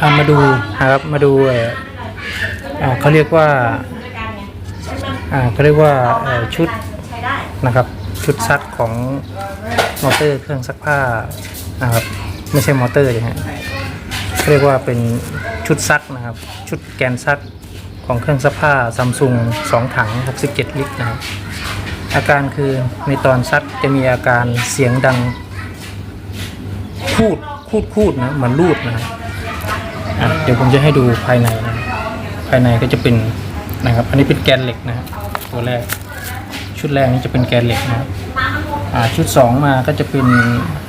อ่ามาดูนะครับมาดูเอ่าเขาเรียกว่าอ่าเขาเรียกว่าชุดนะครับชุดซักของมอเตอร์เครื่องซักผ้านะครับไม่ใช่มอเตอร์เลยฮะเรียกว่าเป็นชุดซักนะครับ ชุดแกนซักของเครื่องซักผ้าซัมซุง2ถัง67ลิตรนะครับอาการคือในตอนซักจะมีอาการเสียงดังคูดคูดคูดนะเหมือนรูดนะครับ อะเดี๋ยวผมจะให้ดูภายในนะภายในก็จะเป็นนะครับ อันนี้เป็นแกนเหล็กนะครับตัวแรก ชุดแรกนี้จะเป็นแกนเหล็กนะครับอ่าชุดสองมาก็จะเป็น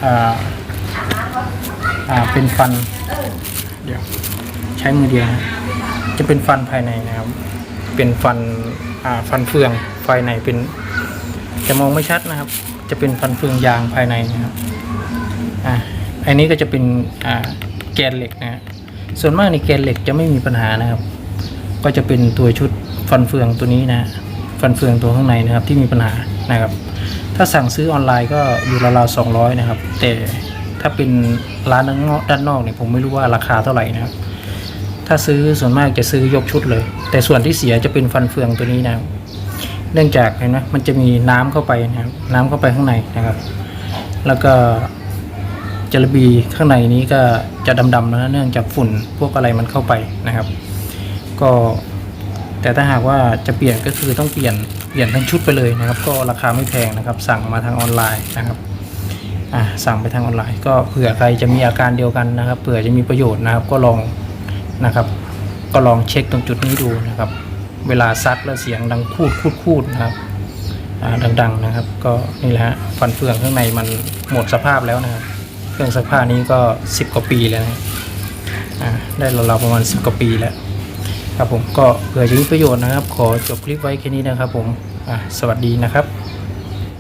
อ่าอ่าเป็นฟัน เดี๋ยวใช้มือเดียวนะจะเป็นฟันภายในนะครับ เป็นฟันอ่าฟันเฟืองภายในเป็น จะมองไม่ชัดนะครับ จะเป็นฟันเฟืองยางภายในนะครับอะอันนี้ก็จะเป็นอ่าแกนเหล็กนะฮะ ส่วนมากในแกนเหล็กจะไม่มีปัญหานะครับ ก็จะเป็นตัวชุดฟันเฟืองตัวนี้นะ ฟันเฟืองตัวข้างในนะครับที่มีปัญหานะครับ ถ้าสั่งซื้อออนไลน์ก็อยู่ราวๆสองร้อยนะครับ แต่ถ้าเป็นร้านด้านนอกเนี่ยผมไม่รู้ว่าราคาเท่าไหร่นะครับ ถ้าซื้อส่วนมากจะซื้อยกชุดเลย แต่ส่วนที่เสียจะเป็นฟันเฟืองตัวนี้นะครับเนื่องจากเห็นไหมมันจะมีน้ำเข้าไปนะครับ น้ำเข้าไปข้างในนะครับ แล้วก็ จระบีข้างในนี้ก็จะดำๆนะเนื่องจากฝุ่นพวกอะไรมันเข้าไปนะครับ ก็แต่ถ้าหากว่าจะเปลี่ยนก็คือต้องเปลี่ยนเปลี่ยนทั้งชุดไปเลยนะครับ ก็ราคาไม่แพงนะครับ สั่งมาทางออนไลน์นะครับอ่าสั่งไปทางออนไลน์ ก็เผื่อใครจะมีอาการเดียวกันนะครับเผื่อจะมีประโยชน์นะครับ ก็ลองนะครับ ก็ลองเช็คตรงจุดนี้ดูนะครับ เวลาซักแล้วเสียงดังคูดคูดคูดนะครับดังๆนะครับ ก็นี่แหละฮะฟันเฟืองข้างในมันหมดสภาพแล้วนะครับ เครื่องซักผ้านี้ก็ 10 กว่าปีแล้วนะได้ราๆประมาณ 10 กว่าปีแล้ว ครับผมก็เผื่อจะมีประโยชน์นะครับ ขอจบคลิปไว้แค่นี้นะครับผมสวัสดีนะครับ